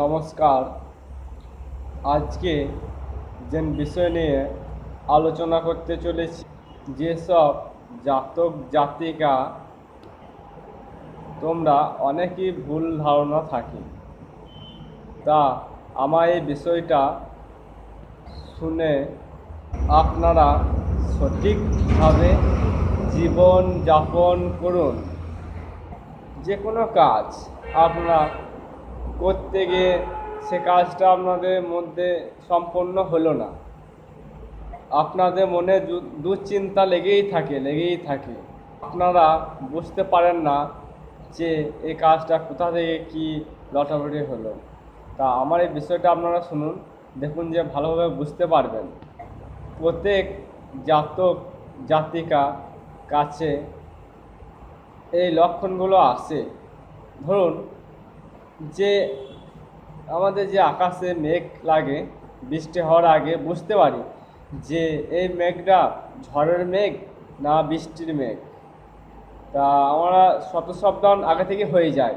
নমস্কার। আজকে যে বিষয় নিয়ে আলোচনা করতে চলেছি, যেসব জাতক জাতিকা তোমরা অনেকই ভুল ধারণা থাকে, তা আমার এই বিষয়টা শুনে আপনারা সঠিকভাবে জীবন যাপন করুন। যে কোনো কাজ আপনারা করতে গিয়ে সে কাজটা আপনাদের মধ্যে সম্পন্ন হলো না। আপনাদের মনে দুশ্চিন্তা লেগেই থাকে লেগেই থাকে। আপনারা বুঝতে পারেন না যে এই কাজটা কোথা থেকে কী লটালটি হলো। তা আমার এই বিষয়টা আপনারা শুনুন, দেখুন যে ভালোভাবে বুঝতে পারবেন। প্রত্যেক জাতক, জাতিকা কাছে এই লক্ষণগুলো আসে। ধরুন যে আমাদের যে আকাশে মেঘ লাগে, বৃষ্টি হওয়ার আগে বুঝতে পারি যে এই মেঘটা ঝড়ের মেঘ না বৃষ্টির মেঘ। তা আমরা শত সাবধান আগে থেকে হয়ে যায়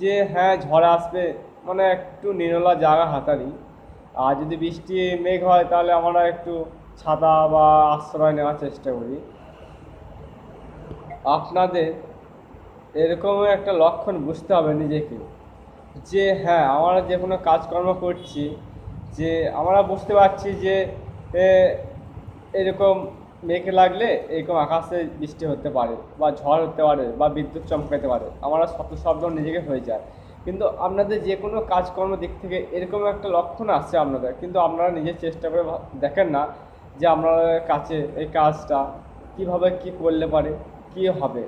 যে হ্যাঁ ঝড় আসবে মানে একটু নিরলা জায়গা হাতারি। আর যদি বৃষ্টি, মেঘ হয় তাহলে আমরা একটু ছাতা বা আশ্রয় নেওয়ার চেষ্টা করি। আপনাদের এরকম একটা লক্ষণ বুঝতে হবে নিজেকে। যে হ্যাঁ আমরা যে কোনো কাজকর্ম করছি, যে আমরা বুঝতে পারছি যে এরকম মেঘ লাগলে এরকম আকাশে বৃষ্টি হতে পারে বা ঝড় হতে পারে বা বিদ্যুৎ চমকাতে পারে। আমরা শত শব্দ নিজেকে হয়ে যায়। কিন্তু আপনাদের যে কোনো কাজকর্ম দিক থেকে এরকম একটা লক্ষণ আসছে আপনাদের, কিন্তু আপনারা নিজের চেষ্টা করে দেখেন না যে আপনাদের কাছে এই কাজটা কীভাবে কি করলে পারে, কি হবে।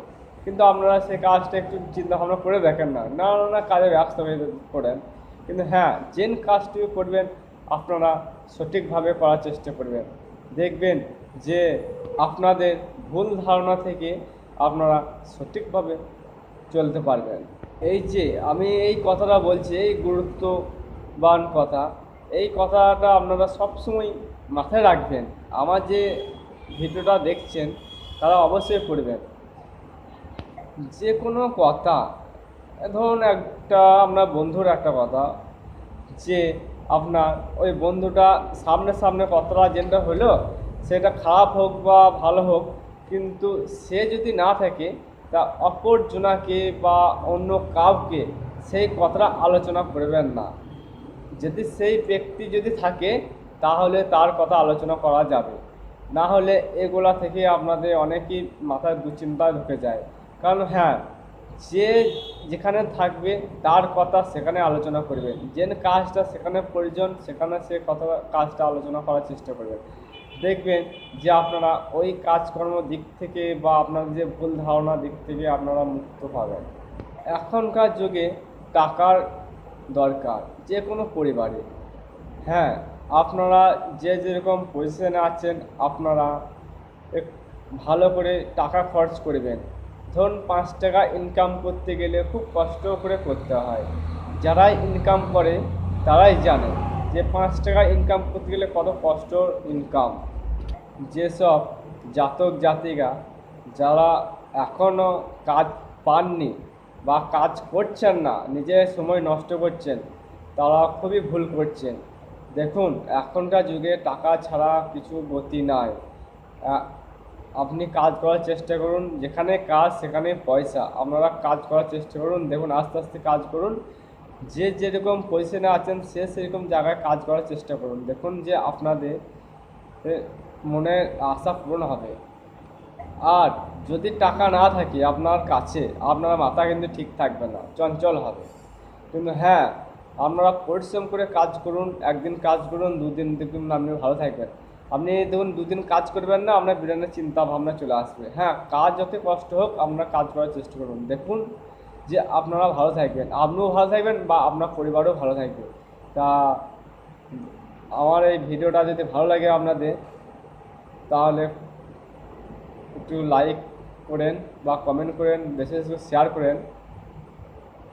কিন্তু আপনারা সেই কাজটা একটু চিন্তা ভাবনা করে দেখেন না। না না কাজে ব্যস্ত হয়ে পড়েন কিন্তু হ্যাঁ যে কাজটুকু করবেন, আপনারা সঠিকভাবে করার চেষ্টা করবেন। দেখবেন যে আপনাদের ভুল ধারণা থেকে আপনারা সঠিকভাবে চলতে পারবেন। এই যে আমি এই কথাটা বলছি, এই গুরুত্ববান কথা, এই কথাটা আপনারা সবসময় মাথায় রাখবেন। আমার যে ভিডিওটা দেখছেন, তারা অবশ্যই পড়বেন। যে কোনো কথা, ধরুন একটা আপনার বন্ধুর একটা কথা, যে আপনার ওই বন্ধুটা সামনে সামনে কথাটা যেটা হলো, সেটা খারাপ হোক বা ভালো হোক, কিন্তু সে যদি না থাকে, তা অপরজনাকে বা অন্য কাউকে সেই কথাটা আলোচনা করবেন না। যদি সেই ব্যক্তি যদি থাকে, তাহলে তার কথা আলোচনা করা যাবে। না হলে এগুলা থেকে আপনাদের অনেকই মাথায় দুশ্চিন্তা ঢুকে যায়। কারণ হ্যাঁ যে যেখানে থাকবে তার কথা সেখানে আলোচনা করবে। যে কাজটা সেখানে প্রয়োজন, সেখানে সে কথা, কাজটা আলোচনা করার চেষ্টা করবে। দেখবেন যে আপনারা ওই কাজকর্ম দিক থেকে বা আপনার যে ভুল ধারণা দিক থেকে আপনারা মুক্ত পাবেন। এখনকার যুগে টাকার দরকার যে কোনো পরিবারে। হ্যাঁ আপনারা যে যেরকম পজিশনে আছেন, আপনারা ভালো করে টাকা খরচ করবেন। ধরুন পাঁচ টাকা ইনকাম করতে গেলে খুব কষ্ট করে করতে হয়। যারাই ইনকাম করে, তারাই জানে যে পাঁচ টাকা ইনকাম করতে গেলে কত কষ্ট ইনকাম যেসব জাতক জাতিকা যারা এখনও কাজ পাননি বা কাজ করছেন না, নিজের সময় নষ্ট করছেন, তারা খুবই ভুল করছেন। দেখুন, এখনকার যুগে টাকা ছাড়া কিছু গতি নাই। আপনি কাজ করার চেষ্টা করুন যেখানে কাজ সেখানে পয়সা। আপনারা কাজ করার চেষ্টা করুন দেখুন আস্তে আস্তে কাজ করুন। যে যেরকম পজিশনে আছেন সে সেরকম জায়গায় কাজ করার চেষ্টা করুন। দেখুন যে আপনাদের এ, মনের আশা পূরণ হবে। আর যদি টাকা না থাকে আপনার কাছে আপনার মাথা কিন্তু ঠিক থাকবে না চঞ্চল হবে। কিন্তু হ্যাঁ আপনারা পরিশ্রম করে কাজ করুন একদিন কাজ করুন দুদিন দেখুন আপনি ভালো থাকবেন। আপনি দেখুন, দুদিন কাজ করবেন না, আপনার বিরানের চিন্তা ভাবনা চলে আসবে। হ্যাঁ কাজ যত কষ্ট হোক আপনারা কাজ করার চেষ্টা করুন দেখুন যে আপনারা ভালো থাকবেন, আপনিও ভালো থাকবেন বা আপনার পরিবারও ভালো থাকবে। তা আমার এই ভিডিওটা যদি ভালো লাগে আপনাদের, তাহলে একটু লাইক করেন বা কমেন্ট করেন বেশি শেয়ার করেন।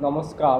নমস্কার।